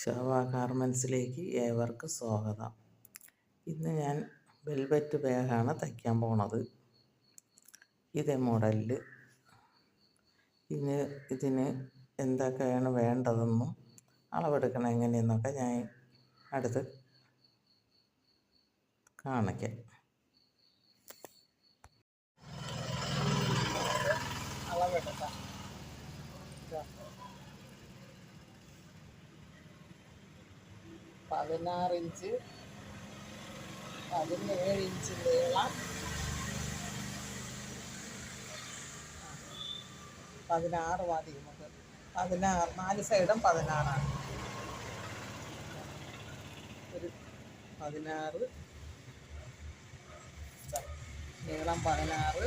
ഷാവ ഗാർമെൻസിലേക്ക് ഏവർക്ക് സ്വാഗതം. ഇന്ന് ഞാൻ വെൽവെറ്റ് ബാഗാണ് തയ്ക്കാൻ പോണത്. ഇതേ മോഡലിൽ ഇന്ന് ഇതിന് എന്തൊക്കെയാണ് വേണ്ടതെന്നും അളവെടുക്കണം എങ്ങനെയെന്നൊക്കെ ഞാൻ അടുത്ത് കാണിക്കാം. പതിനാറ് ഇഞ്ച് പതിനേഴ് ഇഞ്ച് നീളം. പതിനാറ് മതി നമുക്ക്. പതിനാറ് നാല് സൈഡും പതിനാറാണ്. ഒരു പതിനാറ്. നീളം പതിനാറ്.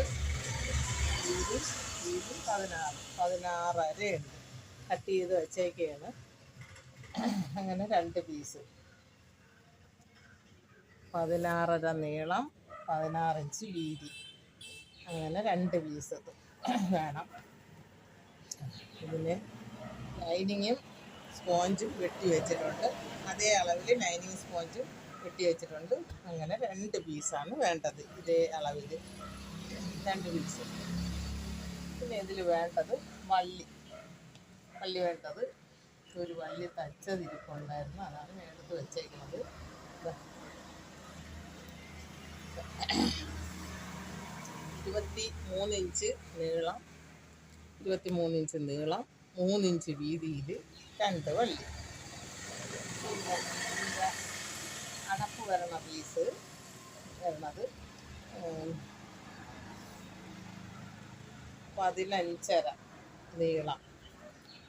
വീതി പതിനാറ്. അരയുണ്ട് കട്ട് ചെയ്ത് വെച്ചേക്കാണ്. അങ്ങനെ രണ്ട് പീസ്. പതിനാറര നീളം പതിനാറ് ഇഞ്ച് വീതി. അങ്ങനെ രണ്ട് പീസ് വേണം. ഇതിന് ലൈനിങ്ങും സ്പോഞ്ചും വെട്ടി വെച്ചിട്ടുണ്ട്. അതേ അളവിൽ ലൈനിങ് സ്പോഞ്ചും വെട്ടി വെച്ചിട്ടുണ്ട്. അങ്ങനെ രണ്ട് പീസാണ് വേണ്ടത് ഇതേ അളവിൽ രണ്ട് പീസ്. പിന്നെ ഇതിൽ വേണ്ടത് വള്ളി. വള്ളി വേണ്ടത്. ഒരു വള്ളി തച്ചതിരിപ്പുണ്ടായിരുന്നു. അതാണ് വേണ്ടത് വെച്ചേക്കുന്നത്. ഇരുപത്തി മൂന്ന് ഇഞ്ച് നീളം ഇരുപത്തി മൂന്ന് ഇഞ്ച് നീളം മൂന്നിഞ്ച് വീതിയിൽ രണ്ട് വള്ളി. അടപ്പ് വരണ പീസ് വരണത് പതിനഞ്ചര നീളം.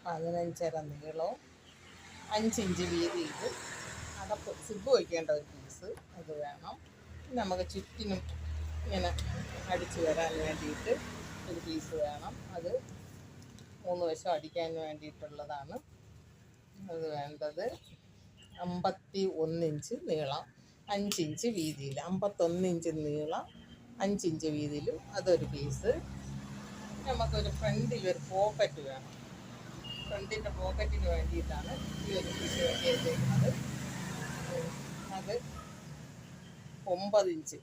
പതിനഞ്ചര നീളവും അഞ്ചിഞ്ച് വീതിയിൽ അടപ്പ് സിബ് വയ്ക്കേണ്ട ഒരു പീസ് അത് വേണം. നമുക്ക് ചുറ്റിനും ഇങ്ങനെ അടിച്ചു വരാൻ വേണ്ടിയിട്ട് ഒരു പീസ് വേണം. അത് മൂന്ന് വശം അടിക്കാൻ വേണ്ടിയിട്ടുള്ളതാണ്. അത് വേണ്ടത് അമ്പത്തി ഒന്നിഞ്ച് നീളം അഞ്ചിഞ്ച് വീതിയിൽ. അമ്പത്തൊന്നിഞ്ച് നീളം അഞ്ചിഞ്ച് വീതിയിലും അതൊരു പീസ്. നമുക്കൊരു ഫ്രണ്ടിൽ ഒരു പോക്കറ്റ് വേണം. ഫ്രണ്ടിന്റെ പോക്കറ്റിന് വേണ്ടിയിട്ടാണ് ഈ ഒരു പീസ് വേണ്ടി അത് ഒമ്പത് ഇഞ്ച്.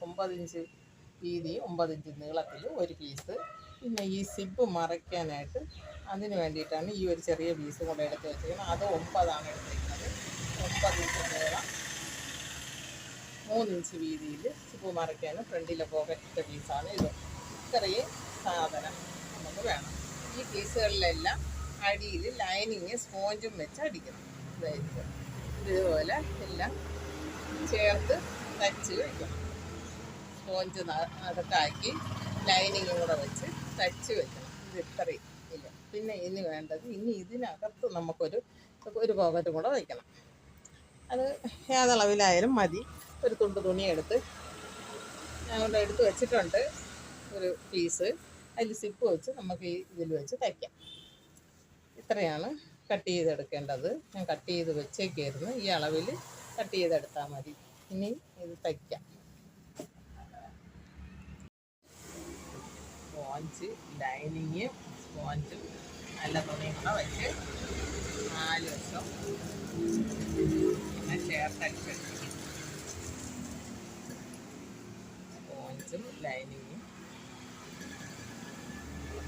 ഒമ്പത് ഇഞ്ച് വീതി ഒമ്പത് ഇഞ്ച് നീളത്തിൽ ഒരു പീസ്. പിന്നെ ഈ സിബ് മറയ്ക്കാനായിട്ട് അതിന് വേണ്ടിയിട്ടാണ് ഈ ഒരു ചെറിയ പീസ് കൂടെ എടുത്ത് വെച്ചിരിക്കുന്നത്. അത് ഒമ്പതാണ് എടുത്തിരിക്കുന്നത്. ഒമ്പത് ഇഞ്ച് നീളം. മൂന്നിഞ്ച് വീതിയിൽ സിബ് മറയ്ക്കാൻ ഫ്രണ്ടിലെ പോക്കറ്റ് പീസാണ് ഇത്. ഇത്രയും സാധനം നമുക്ക് വേണം. ഈ പീസുകളിലെല്ലാം അടിയിൽ ലൈനിങ് സ്പോഞ്ചും വെച്ച് അടിക്കണം. ഇതായിരിക്കും. ഇതുപോലെ എല്ലാം ചേർത്ത് തച്ച് വെക്കണം സ്പോഞ്ച് ആക്കി ലൈനിങ്ങും കൂടെ വെച്ച് തച്ച് വെക്കണം. ഇത് ഇത്രയും ഇല്ല പിന്നെ ഇനി വേണ്ടത് ഇനി ഇതിനകത്ത് നമുക്കൊരു ഒരു പോക്കറ്റും കൂടെ വയ്ക്കണം അത് ഏതളവിലായാലും മതി. ഒരു തുണ്ട് തുണി എടുത്ത് ഞാൻ ഇവിടെ എടുത്ത് വെച്ചിട്ടുണ്ട് ഒരു പീസ് അതിൽ സിപ്പ് വെച്ച് നമുക്ക് ഈ ഇതിൽ വെച്ച് തയ്ക്കാം. ഇത്രയാണ് കട്ട് ചെയ്തെടുക്കേണ്ടത്. ഞാൻ കട്ട് ചെയ്ത് വെച്ചേക്കായിരുന്നു. ഈ അളവിൽ കട്ട് ചെയ്തെടുത്താൽ മതി. ഇനി ഇത് തയ്ക്കാം. സ്പോഞ്ച് ലൈനിങ് സ്പോഞ്ചും നല്ല തുണിയും വെച്ച് നാല് വർഷം പിന്നെ ചേർത്തടിച്ചെടുക്കും സ്പോഞ്ചും ലൈനിങ്ങും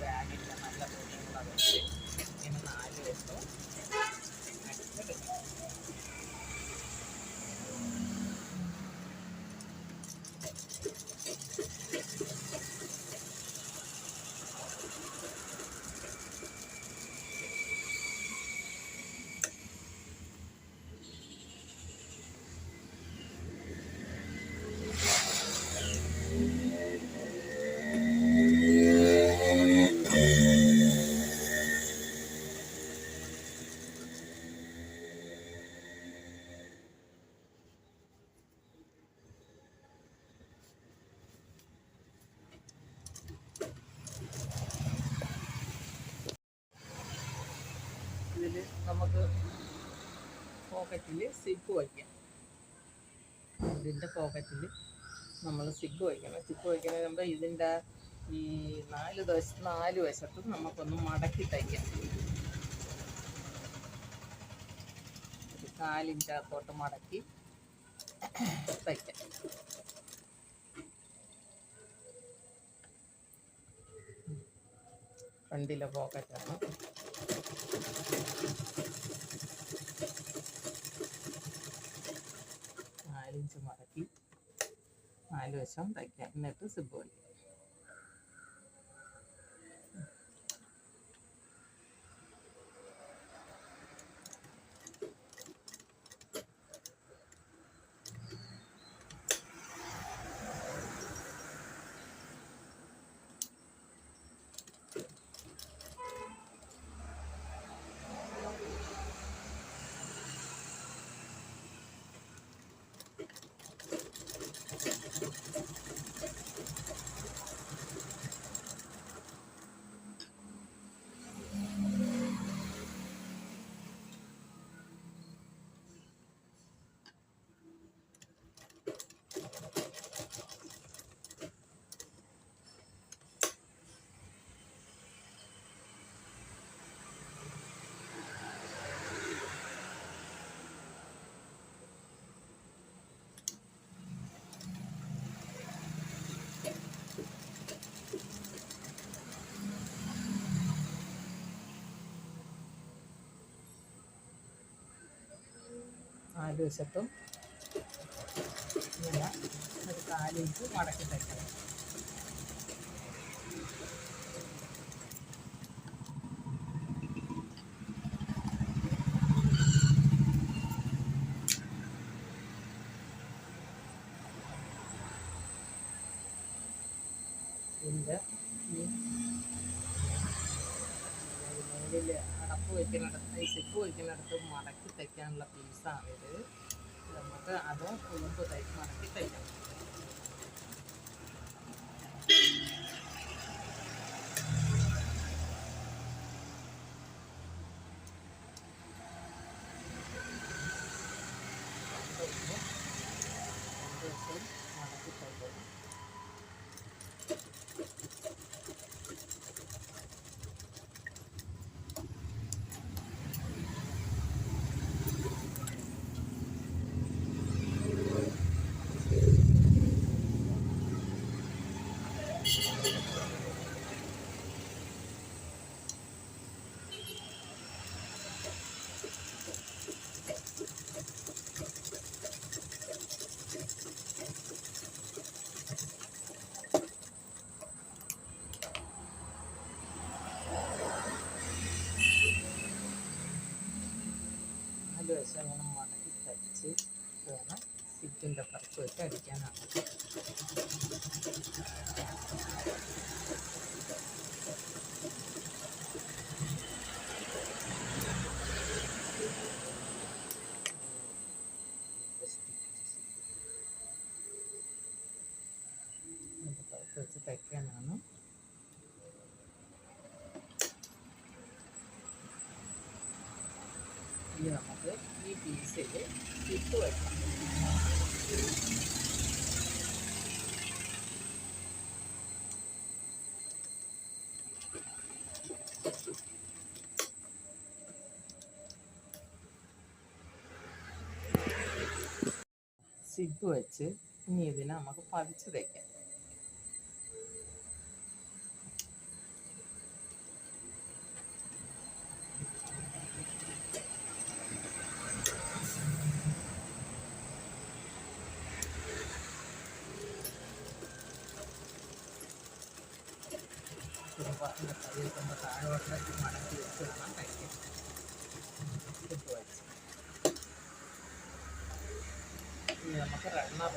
ബാഗിന്റെ നല്ല തുണിയും വെച്ച് ഇങ്ങനെ നാല് വശവും നമുക്ക് പോക്കറ്റിൽ സിപ്പ് വയ്ക്കാം. ഇതിന്റെ പോക്കറ്റിൽ നമ്മൾ സിപ്പ് വയ്ക്കണം. സിപ്പ് വയ്ക്കുന്നതിന് മുമ്പ് ഇതിന്റെ ഈ നാല് ദശ നാല് വശത്തും നമുക്കൊന്ന് മടക്കി തയ്ക്കാം. കാലിന്റെ അകത്തോട്ട് മടക്കി തയ്ക്കാം. ഫ്രണ്ടിലെ പോക്കറ്റാണ് നാലിഞ്ച് മടക്കി നാല് വശം തയ്ക്കാം. എന്നിട്ട് സിബ് വലിക്കും നാല് വശത്തും ഇങ്ങനെ ഒരു കാലിഞ്ച് മടക്കി തയ്ക്കണം. ഇതിന്റെ ഈ മേലിൽ അടപ്പ് വയ്ക്കുന്നിടത്ത് ഈ സിപ്പ് വയ്ക്കുന്നിടത്ത് മടക്കി തയ്ക്കാനുള്ള പീസാണിത് നമുക്ക് അത് ഉളുമ്പ് തൈ മടക്കി തയ്ക്കണം രണ്ട് വശവും മടക്കി തയ്ക്കണം നാല് വശം ഇങ്ങനെ മടക്കി തയ്ച്ച് വേണം സിറ്റിന്റെ പുറത്ത് വെച്ച് അടിക്കാനാണ് ഇതിന്റെ പുറത്ത് വെച്ച് തയ്ക്കാനാണ് ഇനി നമുക്ക് ഈ പീസിൽ ഇട്ട് വെക്കാം സിബ് വെച്ച് ഇനി ഇതിനെ നമുക്ക് പതിച്ച് തയ്ക്കാം കുടുംബ കയ്യിൽ കൊണ്ട് താഴോട്ടേക്ക് മടക്കി വെച്ച് വേണം കഴിക്കാൻ സിബ് വെച്ച് ഇനി നമുക്ക് റണ്ണർ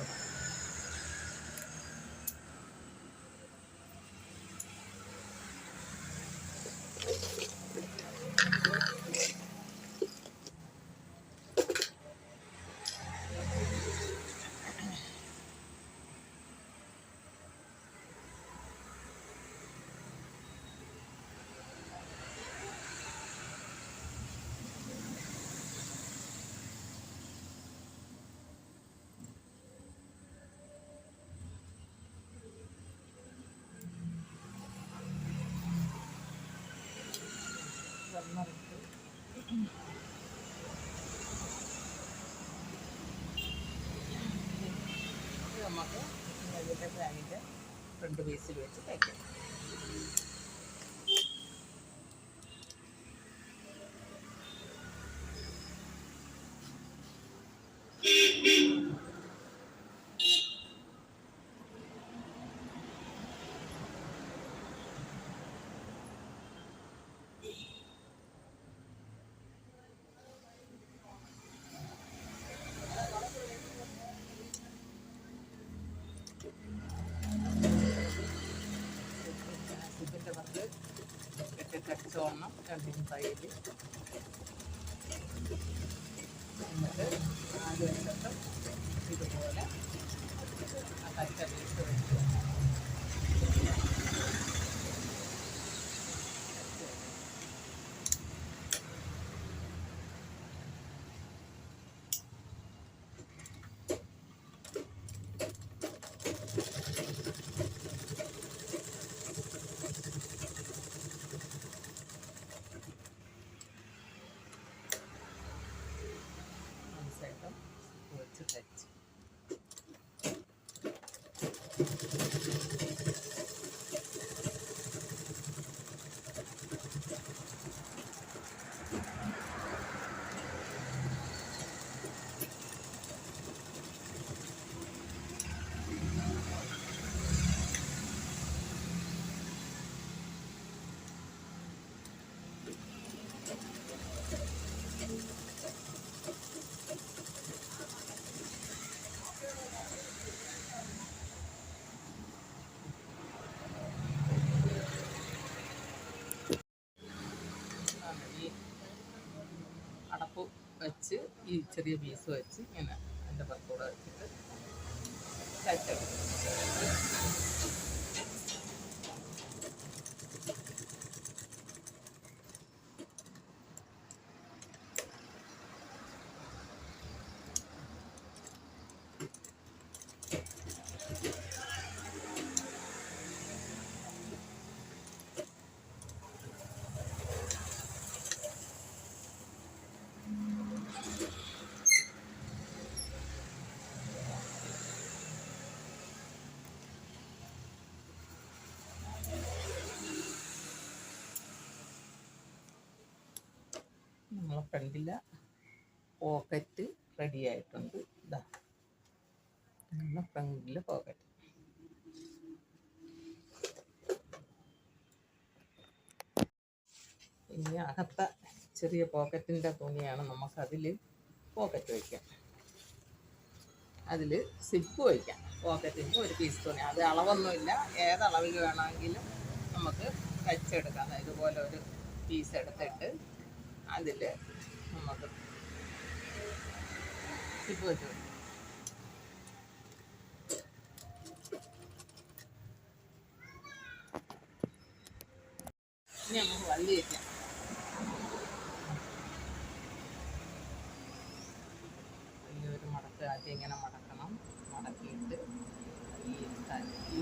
മറക്കും നമുക്ക് ഇതിന്റെ ഫ്ലാഗിന്റെ ഫ്രണ്ട് പേസിൽ വെച്ച് തയ്ക്കാം എട്ട് കച്ചോണം രണ്ടിനും തയ്യൽ എന്നിട്ട് നാല് വശത്തും ഇതുപോലെ ആ തയ്ച്ച ഈ ചെറിയ പീസ് വെച്ച് ഇങ്ങനെ എന്റെ പുറത്തൂടെ വെച്ചിട്ട് തയ്ച്ചെടുക്കും നമ്മളെ ഫ്രണ്ടിലെ പോക്കറ്റ് റെഡി ആയിട്ടുണ്ട്. ഇതാ നമ്മളെ ഫ്രണ്ടിലെ പോക്കറ്റ്. ഇനി അകത്ത ചെറിയ പോക്കറ്റിന്റെ തുണിയാണ് നമുക്കതിൽ പോക്കറ്റ് വയ്ക്കാം അതിൽ സിപ്പ് വയ്ക്കാം പോക്കറ്റിന്റെ ഒരു പീസ് തുണി. അത് അളവൊന്നുമില്ല. ഏതളവിൽ വേണമെങ്കിലും നമുക്ക് തയ്ച്ചെടുക്കാം ഇതുപോലെ ഒരു പീസ് എടുത്തിട്ട് അതിൽ നമുക്ക് സിപ്പ് വെച്ച് കൊടുക്കാം. ഇനി നമുക്ക് വള്ളി വയ്ക്കാം ഈ ഒരു മടക്ക് ആദ്യം ഇങ്ങനെ മടക്കണം മടക്കിയിട്ട് ഈ ഈ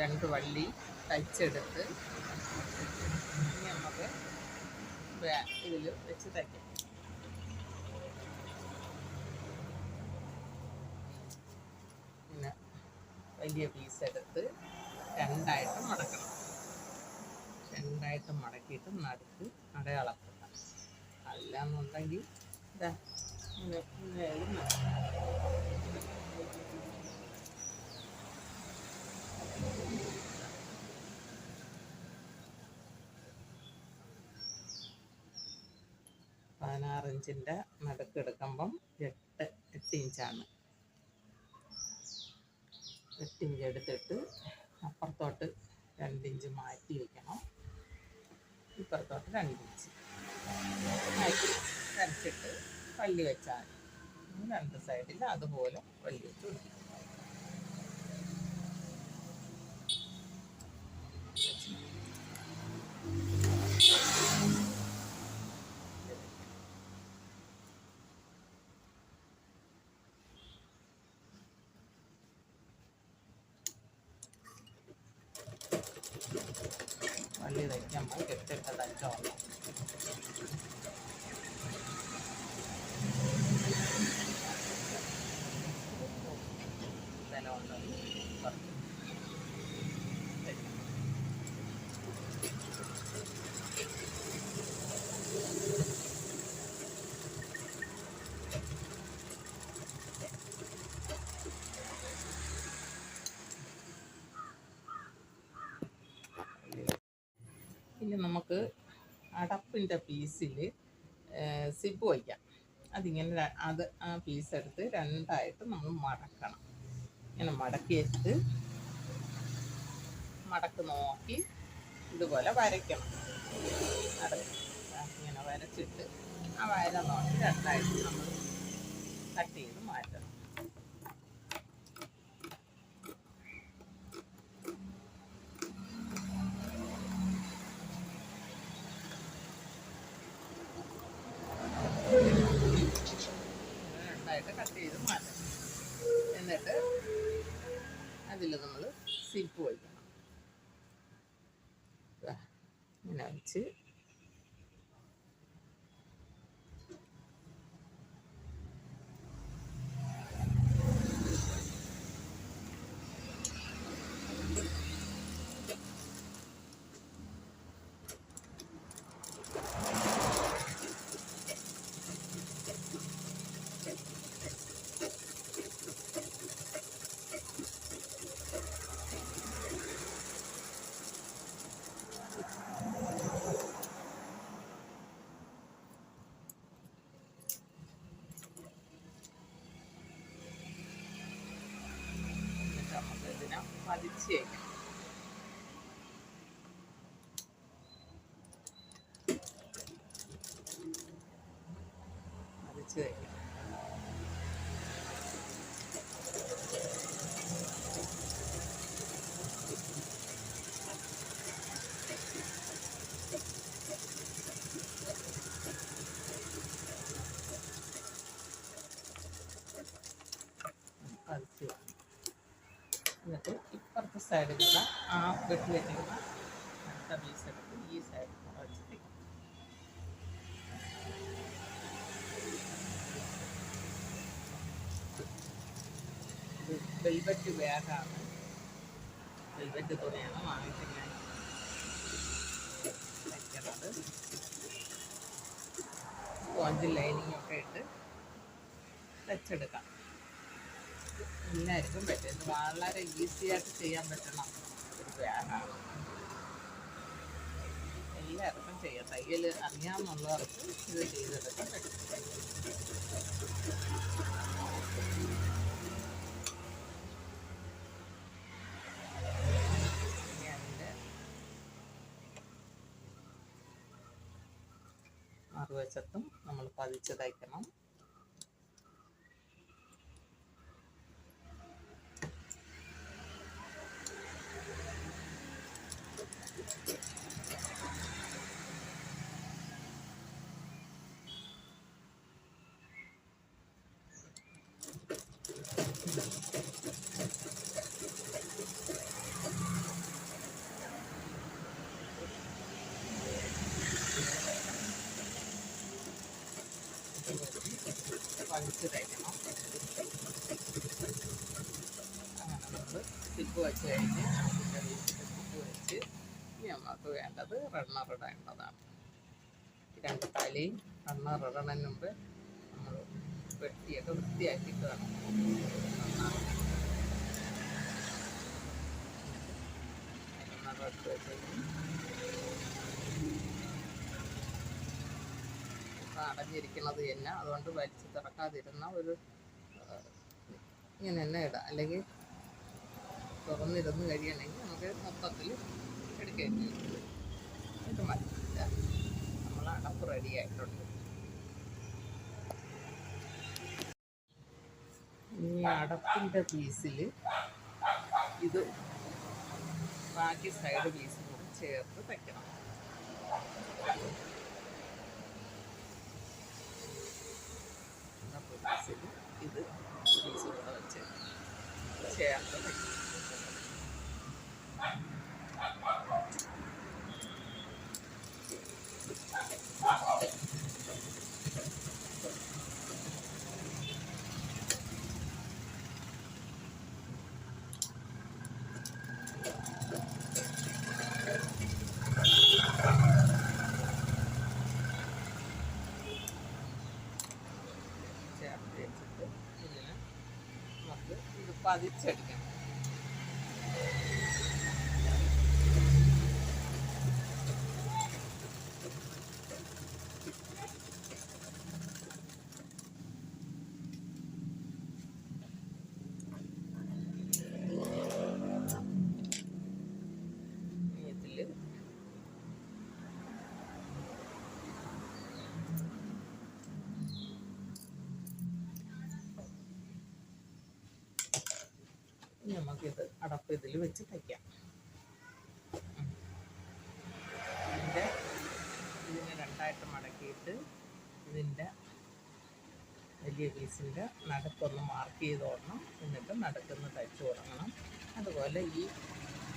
രണ്ട് വള്ളി തയ്ച്ചെടുത്ത് ഇനി നമുക്ക് ഇതിൽ വെച്ച് തയ്ക്കാം. പിന്നെ വലിയ പീസ് എടുത്ത് രണ്ടായിട്ട് മടക്കണം. രണ്ടായിട്ട് മടക്കിയിട്ട് നടുക്ക് അല്ല അല്ലാന്നുണ്ടെങ്കിൽ ഇതാ ഇങ്ങനെ ഇങ്ങനെ ആയാലും മതി. പതിനാറ് ഇഞ്ചിന്റെ നടുക്ക് എടുക്കുമ്പം എട്ട് എട്ട് ഇഞ്ചാണ്. എട്ട് ഇഞ്ച് എടുത്തിട്ട് അപ്പുറത്തോട്ട് രണ്ട് ഇഞ്ച് മാറ്റി വയ്ക്കണം. ഇപ്പുറത്തോട്ട് രണ്ട് ഇഞ്ച്. മാറ്റി വരച്ചിട്ട് പള്ളി വെച്ചാൽ രണ്ട് സൈഡിൽ അതുപോലെ പള്ളി വെച്ച് കൊടുക്കും Là nhằm huấn. ഇനി നമുക്ക് അടപ്പിന്റെ പീസിൽ സിബ് വയ്ക്കാം. അതിങ്ങനെ അത് ആ പീസ് എടുത്ത് രണ്ടായിട്ട് നമ്മൾ മടക്കണം. ഇങ്ങനെ മടക്കിയിട്ട് മടക്ക് നോക്കി ഇതുപോലെ വരയ്ക്കണം. ഇങ്ങനെ വരച്ചിട്ട് ആ വര നോക്കി രണ്ടായിട്ട് നമ്മൾ കട്ട് ചെയ്ത് മാറ്റണം രണ്ടായിട്ട് കട്ട് ചെയ്ത് മാറ്റണം എന്നിട്ട് അതിൽ നമ്മൾ സിപ്പ് വയ്ക്കണം ദാ ഇങ്ങനെ വെച്ച് എന്നിട്ട് നമുക്ക് ഇതിനെ പതിച്ച് വയ്ക്കണം പതിച്ച് വയ്ക്കണം പതിച്ച് വെക്കണം എന്നിട്ട് ഇപ്പുറത്തെ സൈഡിലുള്ള ആ വെട്ടി വെച്ചിരിക്കുന്ന അടുത്ത പീസ് എടുത്ത് ഈ സൈഡിൽ വെച്ചിട്ട് വെൽവെറ്റ് ബാഗാണ് വെൽവെറ്റ് തുണിയാണ് വാങ്ങിച്ച് ഞാൻ വയ്ക്കുന്നത് സ്പോഞ്ച് ലൈനിങ് ഒക്കെ ഇട്ട് വെച്ചെടുക്കാം എല്ലാവർക്കും പറ്റുന്നത് വളരെ ഈസി ആയിട്ട് ചെയ്യാൻ പറ്റണം എല്ലാവർക്കും ചെയ്യാം. തയ്യൽ അറിയാമെന്നുള്ളവർക്ക് ഇത് ചെയ്തെടുക്കാൻ പറ്റും. മറുവശത്തും നമ്മൾ പതിച്ച് തയ്ക്കണം റണ്ണർ ഇടേണ്ടതാണ് രണ്ട് തലയും റണ്ണർ ഇടണതിന് മുമ്പ് നമ്മൾ വെട്ടിയൊക്കെ വൃത്തിയാക്കിയിട്ട് വേണം. അടഞ്ഞിരിക്കുന്നത് തന്നെ. അതുകൊണ്ട് വലിച്ചു തുറക്കാതിരുന്ന ഒരു ഇങ്ങനെ തന്നെ ഇടാം. അല്ലെങ്കിൽ തുറന്നിരുന്ന് കഴിയണമെങ്കിൽ നമുക്ക് മൊത്തത്തിൽ എടുക്കേണ്ടി വരും. ഇത് മതി. നമ്മൾ അടപ്പ് റെഡി ആയിട്ടുണ്ട് ഈ അടപ്പിന്റെ പീസിൽ ഇത് ബാക്കി സൈഡ് പീസും കൂടി ചേർത്ത് തയ്ക്കണം ഇത് ചേർത്ത് തയ്ക്കണം ചേർത്ത് വെച്ചിട്ട് ഇങ്ങനെ നമുക്ക് ഇത് പതിച്ചെടുക്കണം ഇതിൽ ഇനി നമുക്കിത് അടപ്പ് ഇതിൽ വെച്ച് തയ്ക്കാം. ഇതിന്റെ ഇതിനെ രണ്ടായിട്ട് മടക്കിയിട്ട് ഇതിന്റെ വലിയ പീസിന്റെ നടുക്കൊന്ന് മാർക്ക് ചെയ്ത് ഓടണം എന്നിട്ട് നടുക്കൊന്ന് തയ്ച്ചു തുടങ്ങണം. അതുപോലെ ഈ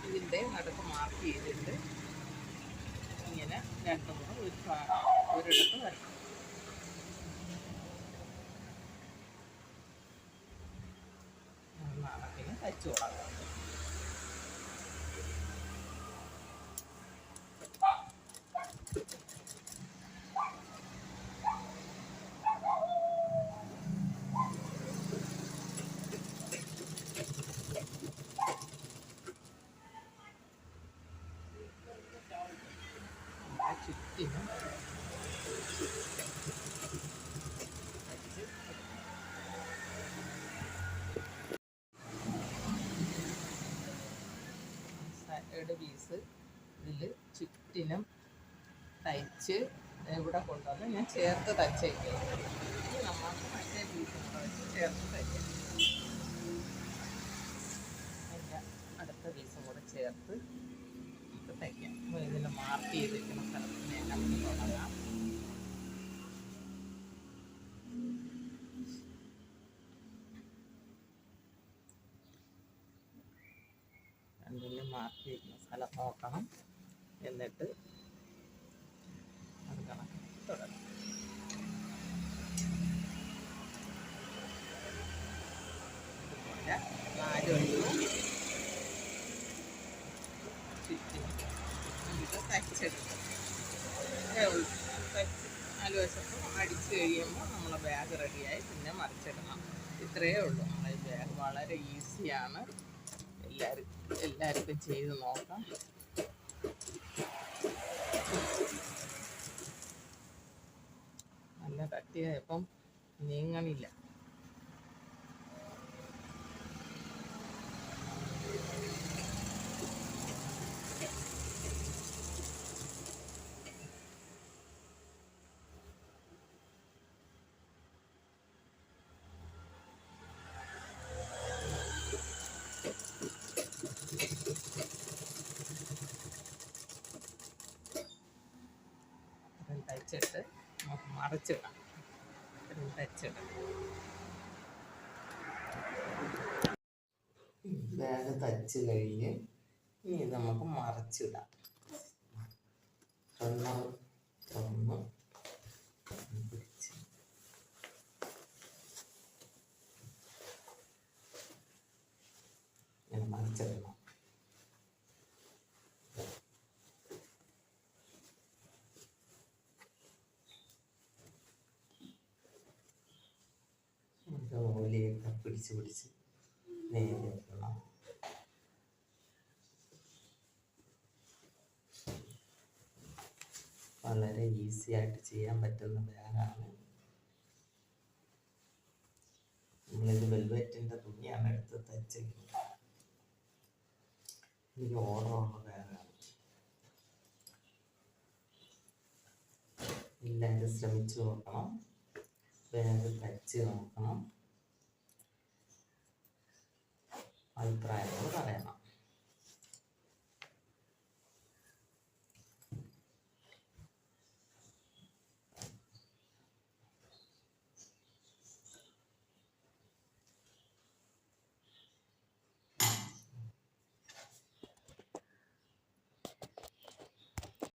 ഇതിന്റെ നടുക്ക് മാർക്ക് ചെയ്തിട്ട് ഇങ്ങനെ രണ്ടും കൂടെ ഒരു ഒരിടത്ത് വരണം നാണക്കിന് തയ്ച്ചു തുടങ്ങാം ആ ചുറ്റിനും തയ്ച്ച് ഇവിടെ കൊണ്ടുവന്ന് ഞാൻ ചേർത്ത് തയ്ച്ചേക്കാം. ഇനി നമ്മൾ മറ്റേ പീസും വെച്ച് ചേർത്ത് തയ്ക്കാം. അതിന്റെ അടുത്ത പീസും കൂടെ ചേർത്ത് നമുക്ക് തയ്ക്കാം. അപ്പോൾ ഇതിൽ മാർക്ക് ചെയ്തിരിക്കുന്ന സ്ഥലത്ത് ഞാൻ നമുക്ക് തുടങ്ങാം. രണ്ടിലും മാർക്ക് ചെയ്യുന്ന സ്ഥലം നോക്കണം. എന്നിട്ട് അത് കണക്ക് തുടങ്ങും. ഇതുപോലെ നാല് വഴിയും ചുറ്റും ഇത് തയ്ച്ചെടുക്കും. ഇത്രേ ഉള്ളൂ. തയ്ച്ച് നാല് വശത്തും അടിച്ച് കഴിയുമ്പോൾ നമ്മളെ ബാഗ് റെഡിയായി പിന്നെ മറിച്ചിടണം. ഇത്രയേ ഉള്ളൂ. നമ്മളെ ബാഗ് വളരെ ഈസിയാണ് എല്ലാവരും എല്ലാവർക്കും ചെയ്ത് നോക്കാം നല്ല കട്ടിയായപ്പം നീങ്ങണില്ല ഇത്രയും തയ്ച്ചിട്ട് നമുക്ക് മറിച്ചിടാം തയ്ച്ചിടാം ബാഗ് തച്ച് കഴിഞ്ഞ് ഇനി നമുക്ക് മറിച്ചിടാം റണ്ണർ തുറന്ന് പിടിച്ച് ഇങ്ങനെ മറിച്ചിടണം നമുക്ക് നൂലിയൊക്കെ പിടിച്ച് പിടിച്ച്. നേരെ വളരെ ഈസി ആയിട്ട് ചെയ്യാൻ പറ്റുന്ന ബാഗാണ് നമ്മളിത് വെൽവെറ്റിന്റെ തുണിയാണ് എടുത്ത് തച്ചെങ്കിൽ എനിക്ക് ഓർഡറുള്ള ബാഗാണ് എല്ലാവരും ശ്രമിച്ചു നോക്കണം. ബാഗ് തച്ച് നോക്കണം. അഭിപ്രായങ്ങൾ പറയണം